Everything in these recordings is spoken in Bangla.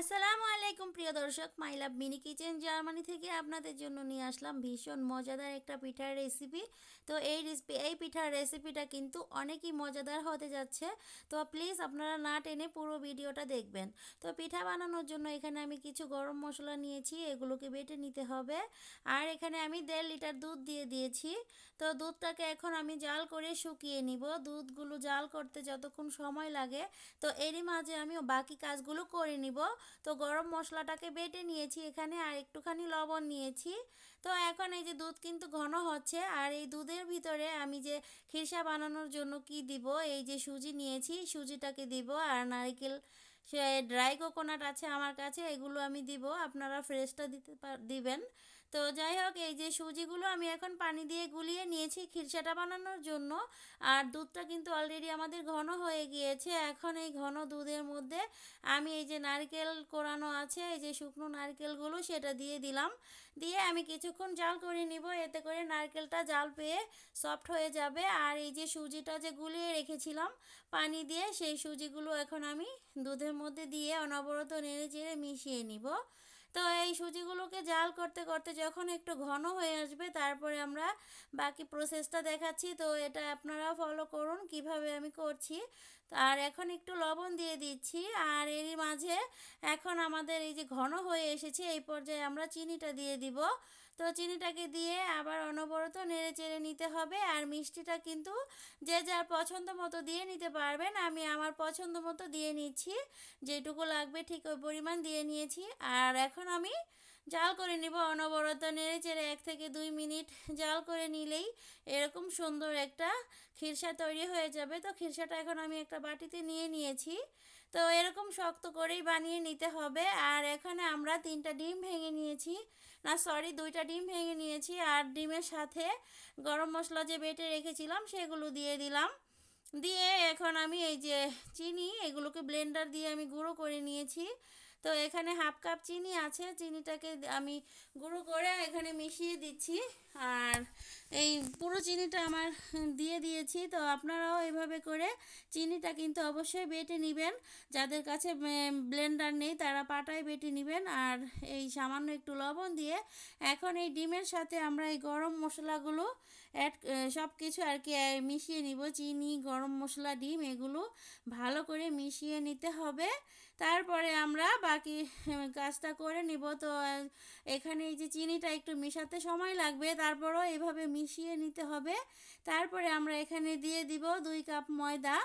আসসালামু আলাইকুম, প্রিয় দর্শক my love mini kitchen Germany থেকে আপনাদের জন্য নিয়ে আসলাম ভীষণ মজাদার একটা পিঠার রেসিপি তো এই রেসিপি এই পিঠার রেসিপিটা কিন্তু অনেকই মজাদার হতে যাচ্ছে। তো প্লিজ আপনারা না টেনে পুরো ভিডিওটা দেখবেন। তো পিঠা বানানোর জন্য এখানে আমি কিছু গরম মশলা নিয়েছি, এগুলোকে বেটে নিতে হবে। আর এখানে আমি দেড় লিটার দুধ দিয়ে দিয়েছি। তো দুধটাকে এখন আমি জাল করে শুকিয়ে নিব। দুধগুলো জাল করতে যতক্ষণ সময় লাগে, তো এরই মাঝে আমি বাকি কাজগুলো করে নিব। তো গরম মশলাটাকে বেটে নিয়েছি এখানে আর একটুখানি লবণ নিয়েছি। তো এখন এই যে দুধ কিন্তু ঘন হচ্ছে আর এই দুধের ভিতরে আমি যে খিরসা বানানোর জন্য কি দিব? এই যে সুজি নিয়েছি, সুজিটাকে দিব আর নারিকেল, সে ড্রাই কোকোনাট আছে আমার কাছে এগুলো আমি দিব। আপনারা ফ্রেশটা দিতে দিবেন। তো যাই হোক, এই যে সুজিগুলো আমি এখন পানি দিয়ে গুলিয়ে নিয়েছি খিরসাটা বানানোর জন্য। আর দুধটা কিন্তু অলরেডি আমাদের ঘন হয়ে গিয়েছে। এখন এই ঘন দুধের মধ্যে আমি এই যে নারকেল কোরানো আছে, এই যে শুকনো নারকেলগুলো সেটা দিয়ে দিলাম। দিয়ে আমি কিছুক্ষণ জাল করে নিব, এতে করে নারকেলটা জাল পেয়ে সফট হয়ে যাবে। আর এই যে সুজিটা যে গুলিয়ে রেখেছিলাম পানি দিয়ে, সেই সুজিগুলো এখন আমি দুধের মধ্যে দিয়ে অনবরত নেড়ে চেড়ে মিশিয়ে নিব। তো এই সুজিগুলোকে জাল করতে করতে যখন একটু ঘন হয়ে আসবে, তারপরে আমরা বাকি প্রসেসটা দেখাচ্ছি। তো এটা আপনারা ফলো করুন, কীভাবে আমি করছি। আর এখন একটু লবণ দিয়ে দিচ্ছি, আর এরই মাঝে এখন আমাদের এই যে ঘন হয়ে এসেছে, এই পর্যায়ে আমরা চিনিটা দিয়ে দিব। তো চিনিটাকে দিয়ে আবার অনবরত নেড়ে চেড়ে নিতে হবে আর মিষ্টিটা কিন্তু যে যার পছন্দ মতো দিয়ে নিতে পারবেন। আমি আমার পছন্দ মতো দিয়ে নিচ্ছি, যেটুকু লাগবে ঠিক ওই পরিমাণ দিয়ে নিয়েছি। আর এখন আমি জাল করে নিব অনবরত নেড়ে চেড়ে এক থেকে দুই মিনিট জাল করে নিলেই এরকম সুন্দর একটা খিরসা তৈরি হয়ে যাবে। তো খিরসাটা এখন আমি একটা বাটিতে নিয়ে নিয়েছি। তো এরকম শক্ত করেই বানিয়ে নিতে হবে। আর এখানে আমরা তিনটা ডিম ভেঙে নিয়েছি। না সরি দুইটা ডিম ভেঙে নিয়েছি। আর ডিমের সাথে গরম মশলা যে বেটে রেখেছিলাম, সেগুলো দিয়ে দিলাম। দিয়ে এখন আমি এই যে চিনি, এগুলোকে ব্লেন্ডার দিয়ে আমি গুঁড়ো করে নিয়েছি। তো এখানে হাফ কাপ চিনি আছে, চিনিটাকে আমি গুঁড়ো করে এখানে মিশিয়ে দিচ্ছি। আর এই পুরো চিনিটা আমার দিয়ে দিয়েছি, তো আপনারাও এভাবে করে চিনিটা কিন্তু অবশ্যই বেটে নেবেন। যাদের কাছে ব্লেন্ডার নেই তারা পাটায় বেটে নেবেন। আর এই সামান্য একটু লবণ দিয়ে এখন এই ডিমের সাথে আমরা এই গরম মশলাগুলো অ্যাড সব কিছু আর কি মিশিয়ে নিব। চিনি, গরম মশলা, ডিম এগুলো ভালো করে মিশিয়ে নিতে হবে। তারপরে আমরা বাকি কাজটা করে নিব। তো এখানে এই যে চিনিটা একটু মিশাতে সময় লাগবে, তারপরও এভাবে মিশিয়ে নিতে হবে। তারপরে আমরা এখানে দিয়ে দিব দুই কাপ ময়দা।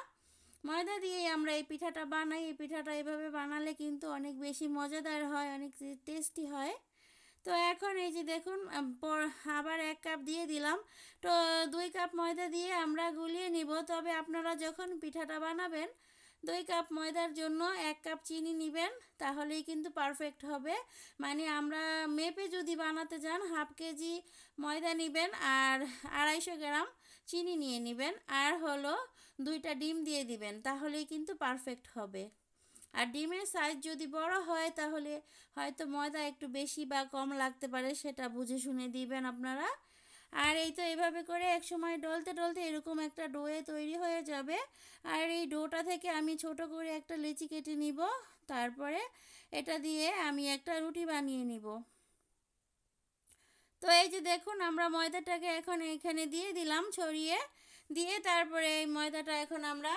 ময়দা দিয়ে আমরা এই পিঠাটা বানাই। এই পিঠাটা এভাবে বানালে কিন্তু অনেক বেশি মজাদার হয়, অনেক টেস্টি হয়। তো এখন এই যে দেখুন আবার এক কাপ দিয়ে দিলাম। তো, দুই কাপ ময়দা দিয়ে আমরা গুলিয়ে নিব। তবে আপনারা যখন পিঠাটা বানাবেন দুই কাপ ময়দার জন্য এক কাপ চিনি নেবেন, তাহলেই কিন্তু পারফেক্ট হবে। মানে আমরা মেপে যদি বানাতে যান, হাফ কেজি ময়দা নেবেন আর আড়াইশো গ্রাম চিনি নিয়ে নেবেন। আর হলো দুইটা ডিম দিয়ে দিবেন, তাহলেই কিন্তু পারফেক্ট হবে। আর ডিমের সাইজ যদি বড় হয়, তাহলে হয়তো ময়দা একটু বেশি বা কম লাগতে পারে, সেটা বুঝে শুনে দিবেন আপনারা। আর এই তো এইভাবে করে এক সময় ডলতে ডলতে এরকম একটা ডোয়ে তৈরি হয়ে যাবে। আর এই ডোটা থেকে আমি ছোট করে একটা লেচি কেটে নিব। তারপরে এটা দিয়ে আমি একটা রুটি বানিয়ে নিব। তো এই যে দেখুন, আমরা ময়দাটাকে এখন এখানে দিয়ে দিলাম ছড়িয়ে। দিয়ে তারপরে এই ময়দাটা এখন আমরা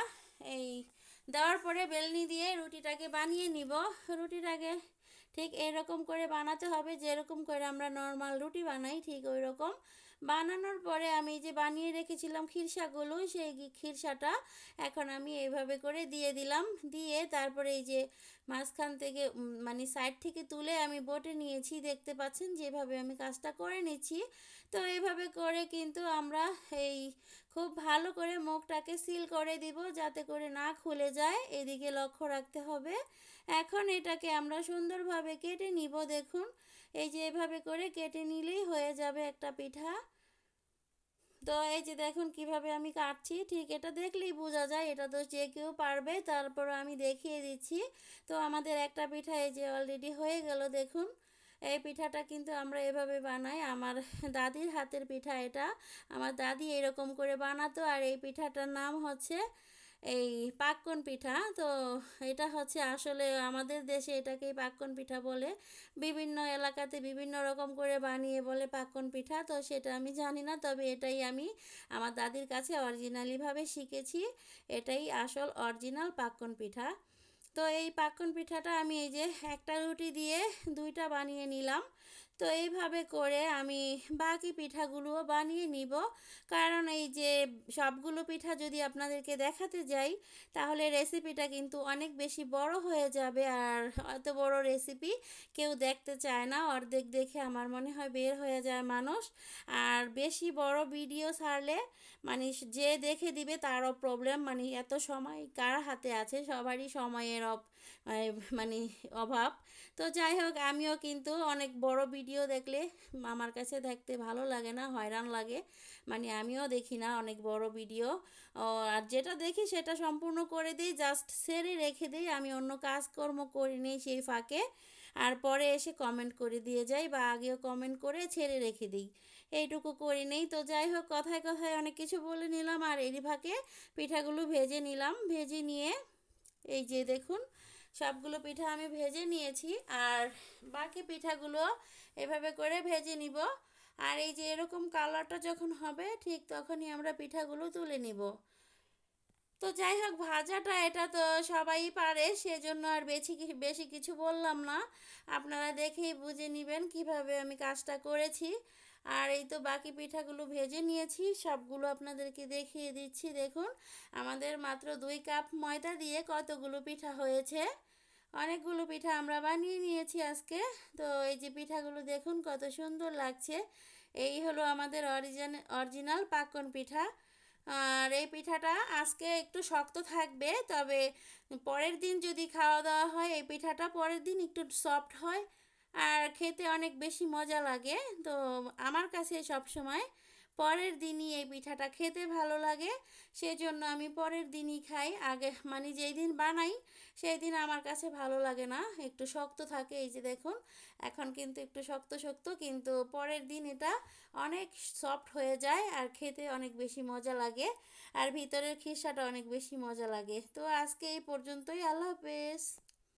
এই দেওয়ার পরে বেলনি দিয়ে রুটিটাকে বানিয়ে নিব। রুটিটাকে ঠিক এরকম করে বানাতে হবে। যেরকম করে আমরা নর্মাল রুটি বানাই, ঠিক ওই রকম বানানোর পরে আমি যে বানিয়ে রেখেছিলাম খিরসাগুলো সেই খিরসাটা এখন আমি এইভাবে করে দিয়ে দিলাম। দিয়ে তারপরে এই যে মাঝখান থেকে মানে সাইড থেকে তুলে আমি বোটে নিয়েছি। দেখতে পাচ্ছেন যেভাবে আমি কাজটা করে নিচ্ছি। তো এইভাবে করে কিন্তু আমরা এই খুব ভালো করে মুখটাকে সিল করে দিব যাতে করে না খুলে যায়। এদিকে লক্ষ্য রাখতে হবে। এখন এটাকে আমরা সুন্দরভাবে কেটে নিব, দেখুন। এই যে এভাবে করে কেটে নিলেই হয়ে যাবে একটা পিঠা। তো এই যে দেখুন কীভাবে আমি কাটছি, ঠিক এটা দেখলেই বোঝা যায়, এটা তো যে কেউ পারবে। তারপর আমি দেখিয়ে দিচ্ছি। তো আমাদের একটা পিঠা এই যে অলরেডি হয়ে গেল, দেখুন। এই পিঠাটা কিন্তু আমরা এভাবে বানাই। আমার দাদির হাতের পিঠা এটা। আমার দাদি এরকম করে বানাতো আর এই পিঠাটার নাম হচ্ছে এই পাক্কন পিঠা। তো এটা হচ্ছে আসলে আমাদের দেশে এটাকেই পাক্কন পিঠা বলে। বিভিন্ন এলাকাতে বিভিন্ন রকম করে বানিয়ে বলে পাক্কন পিঠা। তো সেটা আমি জানি না, তবে এটাই আমি আমার দাদির কাছে অরিজিনালিভাবে শিখেছি। এটাই আসল অরিজিনাল পাক্কন পিঠা। তো এই পাকন পিঠাটা আমি এই যে একটা রুটি দিয়ে দুইটা বানিয়ে নিলাম। তো এইভাবে করে আমি বাকি পিঠাগুলোও বানিয়ে নিব। কারণ এই যে সবগুলো পিঠা যদি আপনাদেরকে দেখাতে যাই, তাহলে রেসিপিটা কিন্তু অনেক বেশি বড় হয়ে যাবে আর অত বড় রেসিপি কেউ দেখতে চায় না। অর্ধেক দেখে আমার মনে হয় বের হয়ে যায় মানুষ। আর বেশি বড় ভিডিও ছাড়লে মানে যে দেখে দিবে তারও প্রবলেম মানে এত সময় কার হাতে আছে? সবারই সময়ের অব মানে অভাব। তো যাই হোক, আমিও কিন্তু অনেক বড় ভিডিও দেখলে আমার কাছে দেখতে ভালো লাগে না, হয়রান লাগে। মানে আমিও দেখি না অনেক বড় ভিডিও। আর যেটা দেখি সেটা সম্পূর্ণ করে দিই জাস্ট সেরে রেখে দিই। আমি অন্য কাজকর্ম করি নিই সেই ফাঁকে। আর পরে এসে কমেন্ট করে দিয়ে যাই বা আগেও কমেন্ট করে ছেড়ে রেখে দিই। এইটুকু করি নেই। তো যাই হোক, কথায় কথায় অনেক কিছু বলে নিলাম। আর এরই ফাঁকে পিঠাগুলো ভেজে নিলাম। ভেজে নিয়ে এই যে দেখুন সবগুলো পিঠা আমি ভেজে নিয়েছি আর বাকি পিঠাগুলো এভাবে করে ভেজে নিব। আর এই যে এরকম কালারটা যখন হবে, ঠিক তখনই আমরা পিঠাগুলো তুলে নিব। তো যাই হোক, ভাজাটা এটা তো সবাই পারে, সেজন্য আর বেশি বেশি কিছু বললাম না। আপনারা দেখেই বুঝে নেবেন কীভাবে আমি কাজটা করেছি। আর এই তো বাকি পিঠাগুলো ভেজে নিয়েছি, সবগুলো আপনাদেরকে দেখিয়ে দিচ্ছি। দেখুন, আমাদের মাত্র দুই কাপ ময়দা দিয়ে কতগুলো পিঠা হয়েছে। অনেকগুলো পিঠা আমরা বানিয়ে নিয়েছি আজকে। তো এই যে পিঠাগুলো দেখুন কত সুন্দর লাগছে। এই হলো আমাদের অরিজিন, অরিজিনাল পাকন পিঠা। আর এই পিঠাটা আজকে একটু শক্ত থাকবে, তবে পরের দিন যদি খাওয়া দাওয়া হয়, এই পিঠাটা পরের দিন একটু সফট হয়। আর খেতে অনেক বেশি মজা লাগে। তো আমার কাছে সব সময় পরের দিনই এই পিঠাটা খেতে ভালো লাগে। সেজন্য আমি পরের দিনই খাই। আগে মানে যেই দিন বানাই, সেই দিন আমার কাছে ভালো লাগে না। একটু শক্ত থাকে, এই যে দেখুন। এখন কিন্তু একটু শক্ত শক্ত, কিন্তু পরের দিন এটা অনেক সফট হয়ে যায় আর খেতে অনেক বেশি মজা লাগে। আর ভিতরের খিসাটা অনেক বেশি মজা লাগে। তো আজকে এই পর্যন্তই। আল্লাহ হাফেজ।